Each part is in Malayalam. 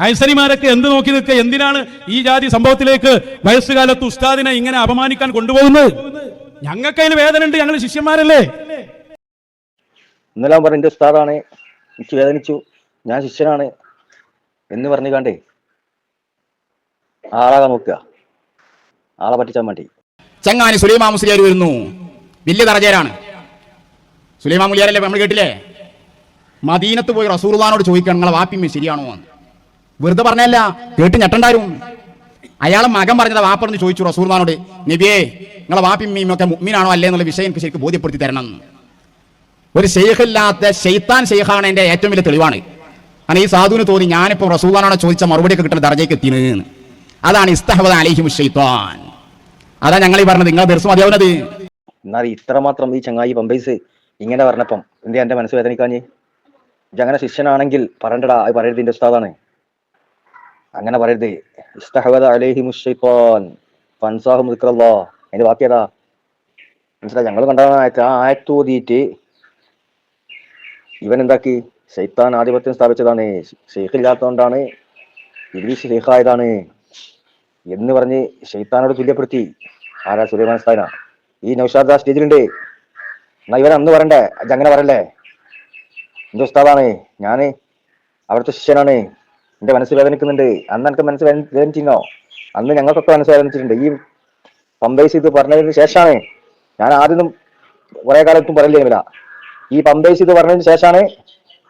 ഐസരിമാരൊക്കെ എന്ത് നോക്കി നിൽക്കുക? എന്തിനാണ് ഈ ജാതി സംഭവത്തിലേക്ക് വയസ്സുകാലത്ത് ഉസ്താദിനെ ഇങ്ങനെ അപമാനിക്കാൻ കൊണ്ടുപോകുന്നത്? ഞങ്ങൾക്ക് അതിന് വേദന ഉണ്ട് ഞങ്ങൾ ശിഷ്യന്മാരല്ലേ? ഇന്നലെ പറഞ്ഞു എന്റെ ഉസ്താദാണ്. എനിക്ക് വേദനിച്ചു. ഞാൻ ശിഷ്യനാണ്. എന്ന് പറഞ്ഞു കണ്ടേ ആളാകാൻ നോക്കുക. ആളെ പറ്റിച്ചാൽ മതി. ചങ്ങാനി സുലൈമാ മുസ്ലിയാർ വരുന്നു. വലിയ തറചേരാണ്. സുലൈമാ മുലിയാരല്ലേ നമ്മൾ കേട്ടില്ലേ? മദീനത്ത് പോയി റസൂർദാനോട് ചോദിക്കണം നിങ്ങളെ വാപ്പിമ്മ ശരിയാണോ? എന്ന്. വെറുതെ പറഞ്ഞല്ല കേട്ട് ഞെട്ടണ്ടാരും. അയാളെ മകൻ പറഞ്ഞത് വാപ്പറന്ന് ചോദിച്ചു റസൂർമാനോട് നബിയേ നിങ്ങളെ വാപ്പിമ്മയും ഒക്കെ മീനാണോ അല്ലേ എന്നുള്ള വിഷയം എനിക്ക് ശരിക്കും ബോധ്യപ്പെടുത്തി തരണം. ഒരു ഷെയ്ഖില്ലാത്ത ഷെയ്ത്താൻ ഷെയ്ഖാണ് എന്റെ ഏറ്റവും വലിയ തെളിവാണ്. കാരണം ഈ സാധുവിന് തോന്നി ഞാനിപ്പോൾ റസൂദാനോട് ചോദിച്ച മറുപടിയൊക്കെ കിട്ടുന്ന ദർജയ്ക്ക് എത്തിയെന്ന്. അതാണ് ഇസ്തഹബദ് അലിഹിം ഷെയ്ത്താൻ അതാ ഞങ്ങൾ ഈ പറഞ്ഞത് നിങ്ങൾ ദിവസം മതിയാവുന്നത്. എന്നാൽ ഇത്രമാത്രം ഈ ചങ്ങായി പമ്പൈസ് ഇങ്ങനെ പറഞ്ഞപ്പം എന്ത് എന്റെ മനസ്സ് വേദനിക്കാഞ്ഞ്? ഇജങ്ങനെ അങ്ങനെ ശിഷ്യനാണെങ്കിൽ പറയണ്ടടാ അത് പറയരുത് ഉസ്താദാണ്. അങ്ങനെ പറയരുത്. ഫൻസാഹു അതിന്റെ ബാക്കി മനസ്സിലായി? ഞങ്ങൾ കണ്ട ആയത്ത് ആ ആയത്ത് ഓതിയിട്ട് ഇവൻ എന്താക്കി? ഷെയ്ത്താൻ ആധിപത്യം സ്ഥാപിച്ചതാണ്. ഷെയ്ഖില്ലാത്തതുകൊണ്ടാണ് ഇംഗ്ലീഷ് ഷെയ്ഖായതാണ് എന്ന് പറഞ്ഞ് ഷെയ്ത്താനോട് തുല്യപ്പെടുത്തി. ആരാ? സുലൈമാൻ സ്ഥാന ഈ നൗഷാദ് ആ സ്റ്റേജിലുണ്ട്. എന്നാ ഇവൻ അന്ന് പറയണ്ടേ? അങ്ങനെ പറയല്ലേ? എന്റെ ഉസ്താദാണ്. ഞാൻ അവിടുത്തെ ശിഷ്യനാണ്. എന്റെ മനസ്സ് വേദനിക്കുന്നുണ്ട്. അന്ന് എനിക്ക് മനസ്സ് വേദന- വേദനിച്ചിരുന്നോ? അന്ന് ഞങ്ങൾക്കൊക്കെ മനസ്സ് വേദനിച്ചിട്ടുണ്ട്. ഈ പമ്പേസ് ഇത് പറഞ്ഞതിന് ശേഷമാണ് ഞാൻ ആദ്യം കുറെ കാലത്തും പറയില്ല ഈ പമ്പേസ് ഇത് പറഞ്ഞതിന് ശേഷമാണ്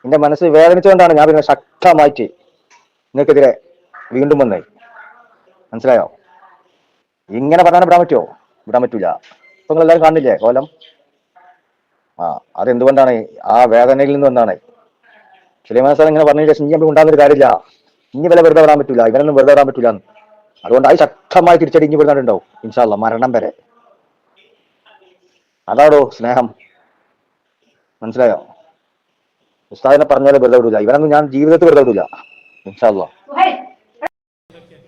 എന്റെ മനസ്സ് വേദനിച്ചുകൊണ്ടാണ് ഞാൻ പിന്നെ ശക്തമായിട്ട് നിങ്ങൾക്കെതിരെ വീണ്ടും വന്നേ മനസ്സിലായോ? ഇങ്ങനെ പറഞ്ഞാൽ വിടാൻ പറ്റുമോ? വിടാൻ പറ്റൂല. ഇപ്പൊ നിങ്ങൾ എല്ലാവരും കാണില്ലേ? കോലം? ആ അതെന്തുകൊണ്ടാണ്? ആ വേദനയിൽ നിന്ന് വന്നാണ്. സുലൈമാൻ സാർ ഇങ്ങനെ പറഞ്ഞ ശേഷം ഇനി നമുക്ക് ഉണ്ടാകുന്ന കാര്യമില്ല. ഇനി വില വെറുതെ വിടാൻ പറ്റൂല. ഇവനൊന്നും വെറുതെ വിടാൻ പറ്റൂല അതുകൊണ്ട് അത് ശക്തമായി തിരിച്ചടി ഇനി വിടുന്നുണ്ടാവും ഇൻഷാല്ല മരണം വരെ. അതാടോ സ്നേഹം? മനസ്സിലായോ? ഉസ്താദിനെ പറഞ്ഞാലും വെറുതെ വിടൂല. ഇവനൊന്നും ഞാൻ ജീവിതത്തിൽ വെറുതെ വിടൂല. ഇൻഷാല്ല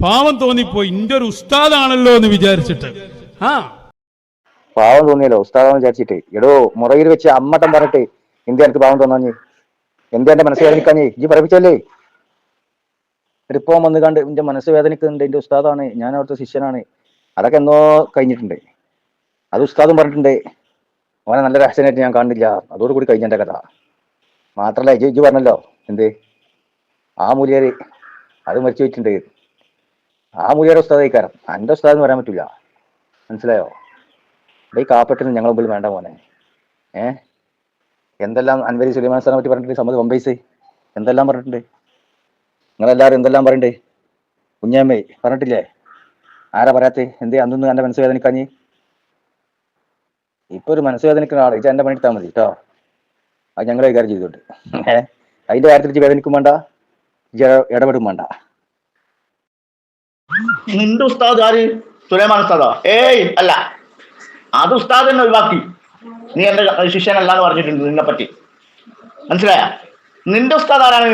പാവം തോന്നിപ്പോയി ഇന്റെ ഒരു ഉസ്താദാണല്ലോ എന്ന് വിചാരിച്ചിട്ട്. ആ. പാവം തോന്നിയല്ലോ ഉസ്താദാന്ന് വിചാരിച്ചിട്ട്. എടോ മുറയിൽ വെച്ച് അമ്മട്ടം പറഞ്ഞിട്ട് എന്ത് എനിക്ക് പാവം തോന്നാഞ്ഞ്? എന്ത് എന്റെ മനസ്സിലായി നിൽക്കാഞ്ഞേ ഇജ്ജ് പറയിപ്പിച്ചല്ലേ ഇപ്പം വന്ന് കണ്ട് എന്റെ മനസ്സ് വേദനിക്കുന്നുണ്ട് എന്റെ ഉസ്താദാണ് ഞാൻ അവിടുത്തെ ശിഷ്യനാണ്. അതൊക്കെ എന്നോ കഴിഞ്ഞിട്ടുണ്ട്. അത് ഉസ്താദും പറഞ്ഞിട്ടുണ്ട് അവനെ നല്ല രഹസ്യമായിട്ട് ഞാൻ കാണില്ല അതോടുകൂടി കഴിഞ്ഞ എന്റെ കഥ. മാത്രല്ല ഇജ്ജ് ഇജ്ജ് പറഞ്ഞല്ലോ എന്ത്? ആ മൂലിയാര് അത് മരിച്ചു വെച്ചിട്ടുണ്ട് ആ മൂലിയാരുടെ ഉസ്താദ് കഴിക്കാരം എന്റെ ഉസ്താദ് എന്ന് പറയാൻ പറ്റൂല. മനസ്സിലായോ? ഈ കാപ്പട്ടിന് ഞങ്ങളെ മുമ്പിൽ വേണ്ട മോനെ. ഏ? എന്തെല്ലാം അൻവരി സുലൈമാൻ സാറിനെ പറ്റി പറഞ്ഞിട്ടുണ്ട് സമ്മത് ബംബൈസ് എന്തെല്ലാം പറഞ്ഞിട്ടുണ്ട്? നിങ്ങളെല്ലാവരും എന്തെല്ലാം പറയണ്ടേ? കുഞ്ഞമ്മേ പറഞ്ഞിട്ടില്ലേ? ആരാ പറയാത്തേ? എന്തേ അന്നൊന്നും എന്റെ മനസ്സ് വേദനിക്കാഞ്ഞ്. ഇപ്പൊ ഒരു മനസ്സ് വേദനിക്കുന്ന ആളെ ഇത് എന്റെ പണി എടുത്താൽ മതി കേട്ടോ. അത് ഞങ്ങൾ കൈകാര്യം ചെയ്തോട്ട് ഏഹ് അതിന്റെ കാര്യത്തിൽ വേദനിക്കും വേണ്ട. ഇടപെടും വേണ്ട. ഉസ്താദ് ആര്? സുലൈമാൻ ഉസ്താദോ? ഏയ് അല്ല. അത് ഉസ്താദ് തന്നെ ഒഴിവാക്കി. നീ എന്റെ ശിഷ്യനല്ലാന്ന് പറഞ്ഞിട്ടുണ്ട് നിന്നെ പറ്റി മനസ്സിലായ? നിന്റെ ഉസ്താദ് ആരാണ്?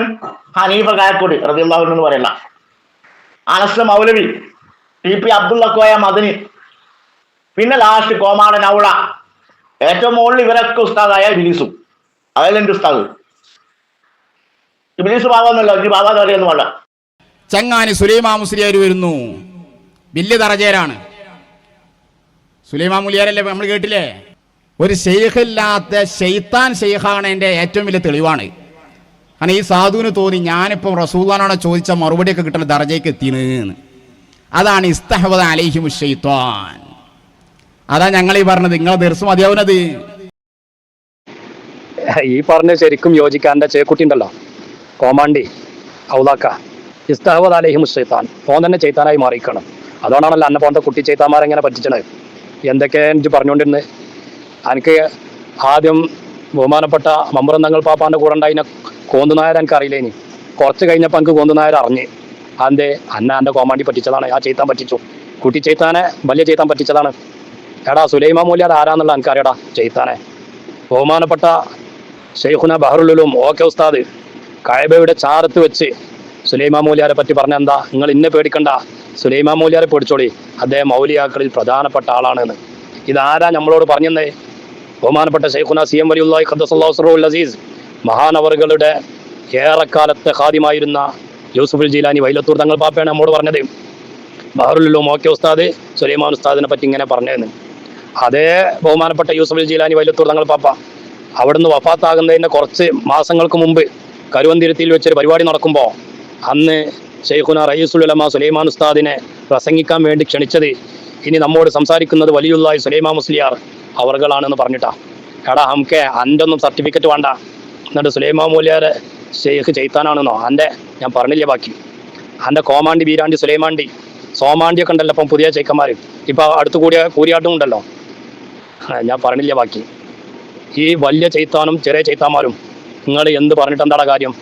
ഹനീഫ കായക്കൂടി റബിള്ളാഹു എന്ന് പറയല്ല. Anas Moulavi T P Abdulla Koya Madani. പിന്നെ ലാസ്റ്റ് കോമാടൻ ഔള. ഏറ്റവും മുകളിൽ ഇവരൊക്കെ ഉസ്താദായ ഇബിലീസും. അതായത് എന്റെ ഉസ്താദ്. ഇബിലീസ് ബാബാന്നല്ലോ ഈ ഭാഗം പറയുന്നു വേണ്ട ചങ്ങാനി സുലൈമാ മുസ്ലിയാർ വരുന്നു. വലിയ തറചേരാണ്. സുലൈമാ മുലിയാരല്ലേ നമ്മൾ കേട്ടില്ലേ? ഒരു ഷെയ്ഖില്ലാത്ത ഷെയ്ത്താൻ ഷെയ്ഖാണ് എന്റെ ഏറ്റവും വലിയ തെളിവാണ്. കാരണം ഈ സാധുവിന് തോന്നി ഞാനിപ്പം റസൂദാനോടെ ചോദിച്ച മറുപടിയൊക്കെ കിട്ടുന്ന ദർജയ്ക്ക് എത്തിയെന്ന് അതാണ് ഇസ്തഹബദ് അലൈഹിമു ഷെയ്ത്താൻ അതാ ഞങ്ങൾ ഈ പറഞ്ഞത്. നിങ്ങളെ ദിവസം മതിയാവുന്നത്. ഈ പറഞ്ഞ ശരിക്കും യോജിക്കാന്റെ ചേക്കുട്ടി ഉണ്ടല്ലോ കോമാണ്ടി ഔലാക്ക. ഇസ്തഹബദ് അലഹി മുസ്സൈത്താൻ ഫോൺ തന്നെ ചെയ്ത്താനായി മാറിക്കണം. അതുകൊണ്ടാണല്ലോ അന്ന പോലത്തെ കുട്ടി ചെയ്ത്താന്മാരെങ്ങനെ പറ്റിച്ചത് എന്തൊക്കെ എനിക്ക് പറഞ്ഞുകൊണ്ടിരുന്നത് എനിക്ക് ആദ്യം ബഹുമാനപ്പെട്ട മമ്പറന്തങ്ങൾ പാപ്പാന്റെ കൂടെ ഉണ്ടായിന കോന്തുനായർ എനിക്ക് അറിയില്ല ഇനി കുറച്ച് കഴിഞ്ഞപ്പോൾ എനിക്ക് കോന്തുനായർ അറിഞ്ഞ്. അതെ അന്ന എന്റെ കോമാണ്ടി പറ്റിച്ചതാണ്. ആ ചെയ്ത്താൻ പറ്റിച്ചു. കുട്ടി ചെയ്ത്താനെ വലിയ ചെയ്ത്താൻ പറ്റിച്ചതാണ്. എടാ സുലൈമാ മൂല്യാർ ആരാന്നുള്ള എനിക്കറിയടാ ചെയ്ത്താനെ. ബഹുമാനപ്പെട്ട ഷെയ്ഖുന ബഹറുലും ഓക്കെ ഉസ്താദ് കഴബയുടെ ചാരത്ത് വെച്ച് സുലൈമാ മൂല്യാരെ പറ്റി പറഞ്ഞ എന്താ? നിങ്ങൾ ഇന്നെ പേടിക്കണ്ട. സുലൈമാ മൂല്യാരെ പേടിച്ചോളി. അദ്ദേഹം മൗലിയാക്കളിൽ പ്രധാനപ്പെട്ട ആളാണെന്ന്. ഇതാരാ നമ്മളോട് പറഞ്ഞെന്നേ? ബഹുമാനപ്പെട്ട ഷെയ്ഖുന സി എം വലിയുള്ളാഹി ഖദ്ദസല്ലാഹു അസീസ്. മഹാനവറുകളുടെ ഏറെക്കാലത്തെ ഖാദിമായിരുന്ന യൂസുഫുൽ ജീലാനി വൈലത്തൂർ തങ്ങൾ പാപ്പയാണ് നമ്മോട് പറഞ്ഞത്. ബഹറുല്ലോ മോക്കെ ഉസ്താദ് സുലൈമാൻ ഉസ്താദിനെ പറ്റി ഇങ്ങനെ പറഞ്ഞതെന്ന് അതേ ബഹുമാനപ്പെട്ട യൂസുഫുൽ ജീലാനി വൈലത്തൂർ തങ്ങൾ പാപ്പ അവിടുന്ന് വഫാത്താകുന്നതിന്റെ കുറച്ച് മാസങ്ങൾക്ക് മുമ്പ് കരുവന്തിരുത്തിയിൽ വെച്ചൊരു പരിപാടി നടക്കുമ്പോൾ അന്ന് ഷെയ്ഖുന റയീസുലമ സുലൈമാൻ ഉസ്താദിനെ പ്രസംഗിക്കാൻ വേണ്ടി ക്ഷണിച്ചത് ഇനി നമ്മോട് സംസാരിക്കുന്നത് വലിയുള്ളായി സുലൈമാ മുസ്ലിയാർ അവർകളാണെന്ന് പറഞ്ഞിട്ടാ. എടാ ഹംക്കെ അന്റെ ഒന്നും സർട്ടിഫിക്കറ്റ് വേണ്ട. എന്നിട്ട് സുലൈമാ മൂല്യാരെ ഷെയ്ഖ് ചെയ്ത്താനാണെന്നോ അന്റെ ഞാൻ പറഞ്ഞില്ലേ ബാക്കി. അന്റെ കോമാണ്ടി ബീരാണ്ടി സുലൈമാണ്ടി. സോമാണ്ടിയൊക്കെ ഉണ്ടല്ലോ ഇപ്പം പുതിയ ചേക്കന്മാർ ഇപ്പം അടുത്ത് കൂടിയ കൂരിയാട്ടും ഉണ്ടല്ലോ. ഞാൻ പറഞ്ഞില്ല ബാക്കി. ഈ വലിയ ചെയ്ത്താനും ചെറിയ ചെയ്ത്താന്മാരും നിങ്ങൾ എന്ത് പറഞ്ഞിട്ട് എന്താണ് കാര്യം?